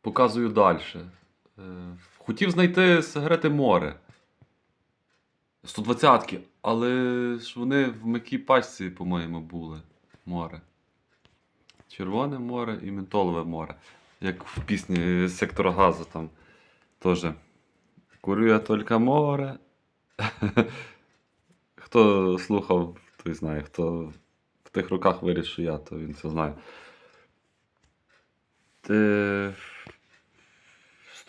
Показую далі. Хотів знайти сигарети море. 120-ки, але ж вони в м'якій пачці, по-моєму, були. Море. Червоне море і ментолове море. Як в пісні сектора газу там теж. Курю я тільки море. Хто слухав, той знає. Хто в тих роках виріс, що я, то він це знає. Те...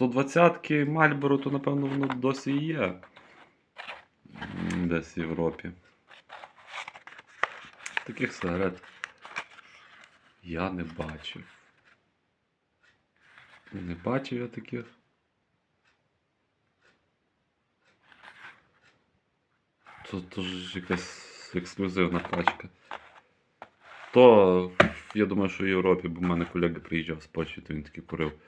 120-ки Мальборо, то напевно воно досі є. Десь в Європі. Таких сигарет я не бачив. Не бачив я таких. Це, це ж якась ексклюзивна пачка. То я думаю, що в Європі, бо в мене колега приїжджав з Польщі, то він таки курив.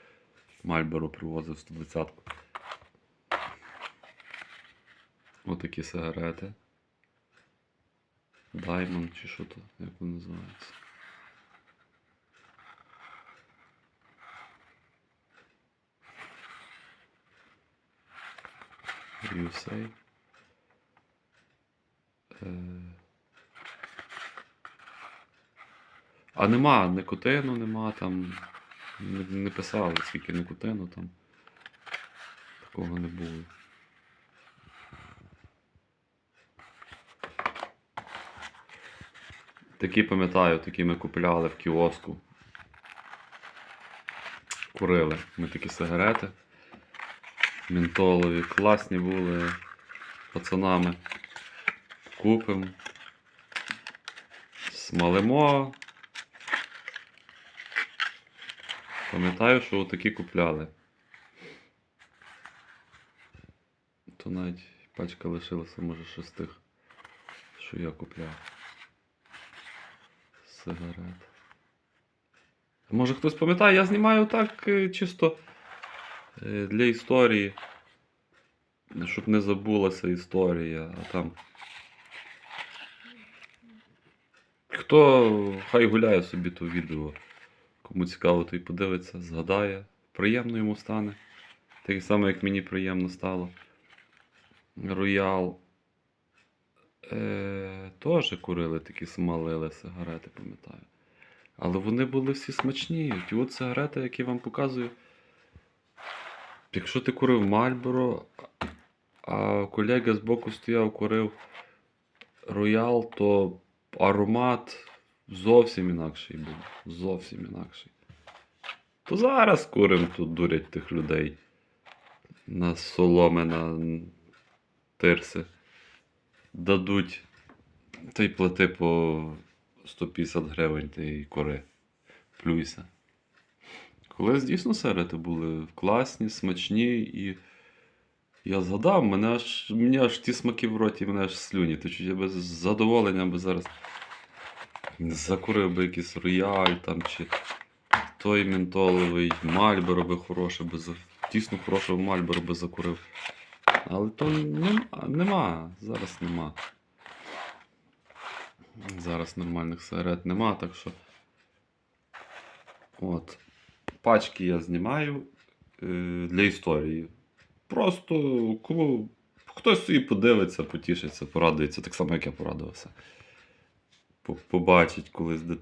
Мальборо привозив 120-ку. Отакі сигарети. Diamond чи що то, як воно називається. USA. Е... А нема никотину, нема там. Не, не писали, скільки никотину там. Такого не було. Такі пам'ятаю, такі ми купляли в кіоску. Курили ми такі сигарети. Ментолові, класні були пацанами. Купимо. Смалимо. Пам'ятаю, що такі купляли. То навіть пачка лишилася, може, ще з тих, що я купляв. Сигарет. Може хтось пам'ятає, я знімаю так е, чисто е, для історії. Щоб не забулася історія, а там. Хто хай гуляє собі то відео. Кому цікаво, той подивиться, згадає. Приємно йому стане. Так само, як мені приємно стало. Роял. Е, теж курили такі смалили сигарети, пам'ятаю. Але вони були всі смачні. Ті от сигарети, які вам показую. Якщо ти курив Мальборо, а колега збоку стояв, курив Роял, то аромат зовсім інакший був. Зовсім інакший. То зараз курим тут дурять тих людей. На соломи, на тирси. Дадуть. Та й плати по 150 гривень та й кури. Плюйся. Колись дійсно сигарети були класні, смачні і. Я згадав, мене аж, мені аж ті смаки в роті, мене аж слюні. течуть. я би з задоволенням би зараз закурив би якийсь рояль там, чи той ментоловий, Мальборо би хороше, би за... дійсно хорошого Мальборо би закурив. Але то нема, нема, зараз нема. Зараз нормальних сигарет нема, так що. От. Пачки я знімаю е, для історії. Просто кому хтось собі подивиться, потішиться, порадується, так само, як я порадувався. По- Побачить колись дитина.